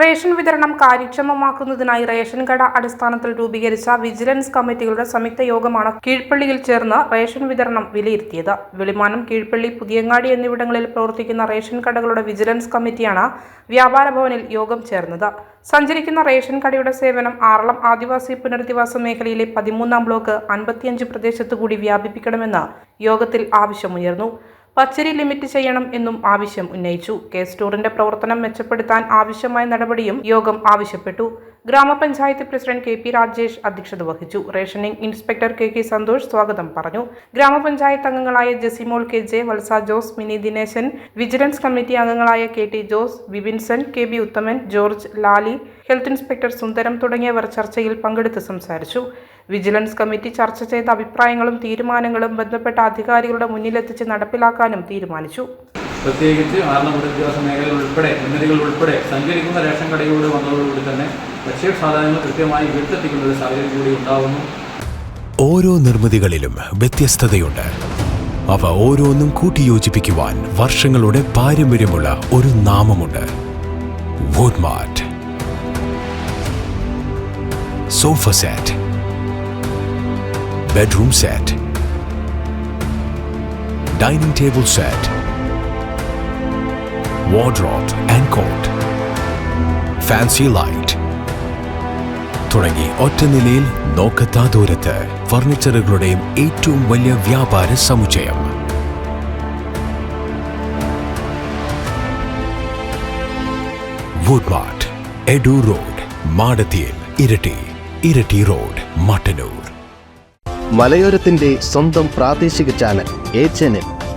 Ration വിതരണം കാര്യക്ഷമമാക്കുന്നതിനായി ration കട അടിസ്ഥാനത്തിൽ രൂപീകരിച്ച വിജിലൻസ് കമ്മിറ്റികളുടെ സംയുക്ത യോഗമാണ് കീഴ്പള്ളിയിൽ ചേർന്ന് റേഷൻ വിതരണം വിലയിരുത്തിയത്. വെളിമാനം കീഴ്പള്ളി പുതിയങ്ങാടി എന്നിവിടങ്ങളിൽ പ്രവർത്തിക്കുന്ന റേഷൻ കടകളുടെ വിജിലൻസ് കമ്മിറ്റിയാണ് വ്യാപാര ഭവനിൽ യോഗം ചേർന്നത്. സഞ്ചരിക്കുന്ന റേഷൻ കടയുടെ സേവനം ആറളം ആദിവാസി പുനരധിവാസ മേഖലയിലെ പതിമൂന്നാം ബ്ലോക്ക് അൻപത്തിയഞ്ച് പ്രദേശത്തുകൂടി വ്യാപിപ്പിക്കണമെന്ന് യോഗത്തിൽ ആവശ്യമുയർന്നു. പച്ചരി ലിമിറ്റ് ചെയ്യണം എന്നും ആവശ്യം ഉന്നയിച്ചു. കെ സ്റ്റോറിന്റെ പ്രവർത്തനം മെച്ചപ്പെടുത്താൻ ആവശ്യമായ നടപടിയും യോഗം ആവശ്യപ്പെട്ടു. ഗ്രാമപഞ്ചായത്ത് പ്രസിഡന്റ് കെ പി രാജേഷ് അധ്യക്ഷത വഹിച്ചു. Rationing inspector K K Santhosh സ്വാഗതം പറഞ്ഞു. ഗ്രാമപഞ്ചായത്ത് അംഗങ്ങളായ Jasimol K J Valsa Jose Mini Dineshan vigilance committee അംഗങ്ങളായ K T Jose Bibinson K B Uthaman George Lali health inspector Sundaram തുടങ്ങിയവർ ചർച്ചയിൽ പങ്കെടുത്ത് സംസാരിച്ചു. വിജിലൻസ് കമ്മിറ്റി ചർച്ച ചെയ്ത അഭിപ്രായങ്ങളും തീരുമാനങ്ങളും ബന്ധപ്പെട്ട അധികാരികളുടെ മുന്നിലെത്തിച്ച് നടപ്പിലാക്കാനും തീരുമാനിച്ചു. പ്രത്യേകിച്ച് ആറളം വിദ്യാഭ്യാസ മേഖലകൾ ഉൾപ്പെടെ ഉന്നതികൾ ഉൾപ്പെടെ സഞ്ചരിക്കുന്ന റേഷൻ കടയിലൂടെ വന്നതോടുകൂടി തന്നെ ഭക്ഷ്യ സാധനങ്ങൾ കൃത്യമായി വീട്ടിലെത്തിക്കുന്ന ഒരു സാഹചര്യം കൂടി ഉണ്ടാകുന്നു ഓരോ നിർമ്മിതികളിലും വ്യത്യസ്തതയുണ്ട്. അവ ഓരോന്നും കൂട്ടിയോജിപ്പിക്കുവാൻ വർഷങ്ങളുടെ പാരമ്പര്യമുള്ള ഒരു നാമമുണ്ട്. Woodmart sofa set bedroom set dining table set wardrobe and cot fancy light തുടങ്ങി ഒറ്റ നിലയിൽ നോക്കത്താ ദൂരത്ത് ഫർണിച്ചറുകളുടെയും ഏറ്റവും വലിയ വ്യാപാര സമുച്ചയം. വുഡ്മാർട്ട് എഡു റോഡ് മാടത്തിയിൽ ഇരട്ടി ഇരട്ടി റോഡ് മട്ടന്നൂർ മലയോരത്തിന്റെ സ്വന്തം പ്രാദേശിക ചാനൽ എ ചാനൽ